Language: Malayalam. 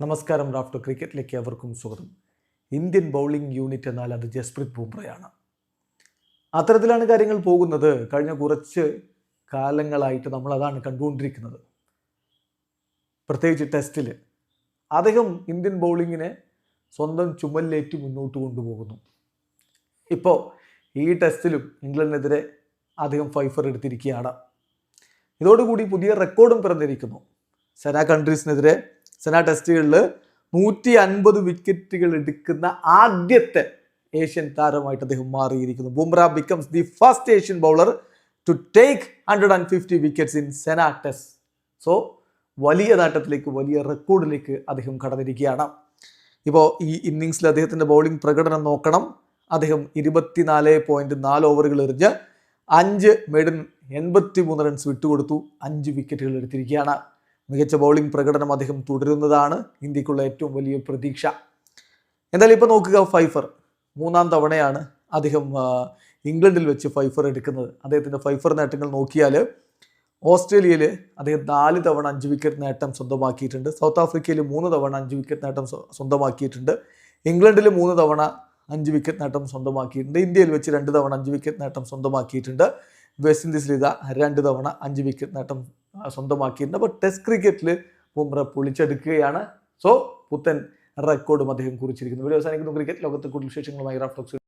നമസ്കാരം റാഫ്റ്റർ ക്രിക്കറ്റിലേക്ക് അവർക്കും സ്വാഗതം. ഇന്ത്യൻ ബൗളിംഗ് യൂണിറ്റ് എന്നാൽ അത് ജസ്പ്രീത് ബുംറയാണ്. അത്തരത്തിലാണ് കാര്യങ്ങൾ പോകുന്നത്. കഴിഞ്ഞ കുറച്ച് കാലങ്ങളായിട്ട് നമ്മൾ അതാണ് കണ്ടുകൊണ്ടിരിക്കുന്നത്. പ്രത്യേകിച്ച് ടെസ്റ്റിൽ അദ്ദേഹം ഇന്ത്യൻ ബൗളിങ്ങിനെ സ്വന്തം ചുമലിലേറ്റ് മുന്നോട്ട് കൊണ്ടുപോകുന്നു. ഇപ്പോൾ ഈ ടെസ്റ്റിലും ഇംഗ്ലണ്ടിനെതിരെ അദ്ദേഹം ഫൈഫർ എടുത്തിരിക്കുകയാണ്. ഇതോടുകൂടി പുതിയ റെക്കോർഡും പിറന്നിരിക്കുന്നു. സെനാ കൺട്രീസിനെതിരെ സെന ടെസ്റ്റുകളിൽ നൂറ്റി അൻപത് വിക്കറ്റുകൾ എടുക്കുന്ന ആദ്യത്തെ ഏഷ്യൻ താരമായിട്ട് അദ്ദേഹം മാറിയിരിക്കുന്നു. Bumrah becomes the first Asian bowler to take hundred and fifty wickets in SENA test so വലിയ നേട്ടത്തിലേക്ക് വലിയ റെക്കോർഡിലേക്ക് അദ്ദേഹം കടന്നിരിക്കുകയാണ്. ഇപ്പോൾ ഈ ഇന്നിങ്സിൽ അദ്ദേഹത്തിന്റെ ബൗളിംഗ് പ്രകടനം നോക്കണം. അദ്ദേഹം ഇരുപത്തിനാല് പോയിന്റ് നാല് ഓവറുകൾ എറിഞ്ഞ് അഞ്ച് മെഡൻ എൺപത്തി മൂന്ന് റൺസ് വിട്ടുകൊടുത്തു. അഞ്ച് വിക്കറ്റുകൾ എടുത്തിരിക്കുകയാണ്. മികച്ച ബൗളിംഗ് പ്രകടനം അദ്ദേഹം തുടരുന്നതാണ് ഇന്ത്യക്കുള്ള ഏറ്റവും വലിയ പ്രതീക്ഷ. എന്തായാലും ഇപ്പോൾ നോക്കുക ഫൈഫർ. മൂന്നാം തവണയാണ് അദ്ദേഹം ഇംഗ്ലണ്ടിൽ വെച്ച് ഫൈഫർ എടുക്കുന്നത്. അദ്ദേഹത്തിന്റെ ഫൈഫർ നേട്ടങ്ങൾ നോക്കിയാൽ ഓസ്ട്രേലിയയിൽ അദ്ദേഹം നാല് തവണ അഞ്ച് വിക്കറ്റ് നേട്ടം സ്വന്തമാക്കിയിട്ടുണ്ട്. സൗത്ത് ആഫ്രിക്കയിൽ മൂന്ന് തവണ അഞ്ച് വിക്കറ്റ് നേട്ടം സ്വന്തമാക്കിയിട്ടുണ്ട്. ഇംഗ്ലണ്ടിൽ മൂന്ന് തവണ അഞ്ച് വിക്കറ്റ് നേട്ടം സ്വന്തമാക്കിയിട്ടുണ്ട്. ഇന്ത്യയിൽ വെച്ച് രണ്ട് തവണ അഞ്ച് വിക്കറ്റ് നേട്ടം സ്വന്തമാക്കിയിട്ടുണ്ട്. വെസ്റ്റ് ഇൻഡീസിൽ ഇതാ രണ്ട് തവണ അഞ്ച് വിക്കറ്റ് നേട്ടം ആ, സ്വന്തമാക്കിയിട്ടുണ്ട് അപ്പോൾ ടെസ്റ്റ് ക്രിക്കറ്റിൽ ബുംറ പൊളിച്ചെടുക്കുകയാണ്. സോ പുത്തൻ റെക്കോർഡും അദ്ദേഹം കുറിച്ചിരിക്കുന്നു. ഒരു അവസാനിക്കുന്നു. ക്രിക്കറ്റ് ലോകത്തെ കൂടുതൽ വിശേഷങ്ങളുമായി റാഫ്റ്റോക്സ്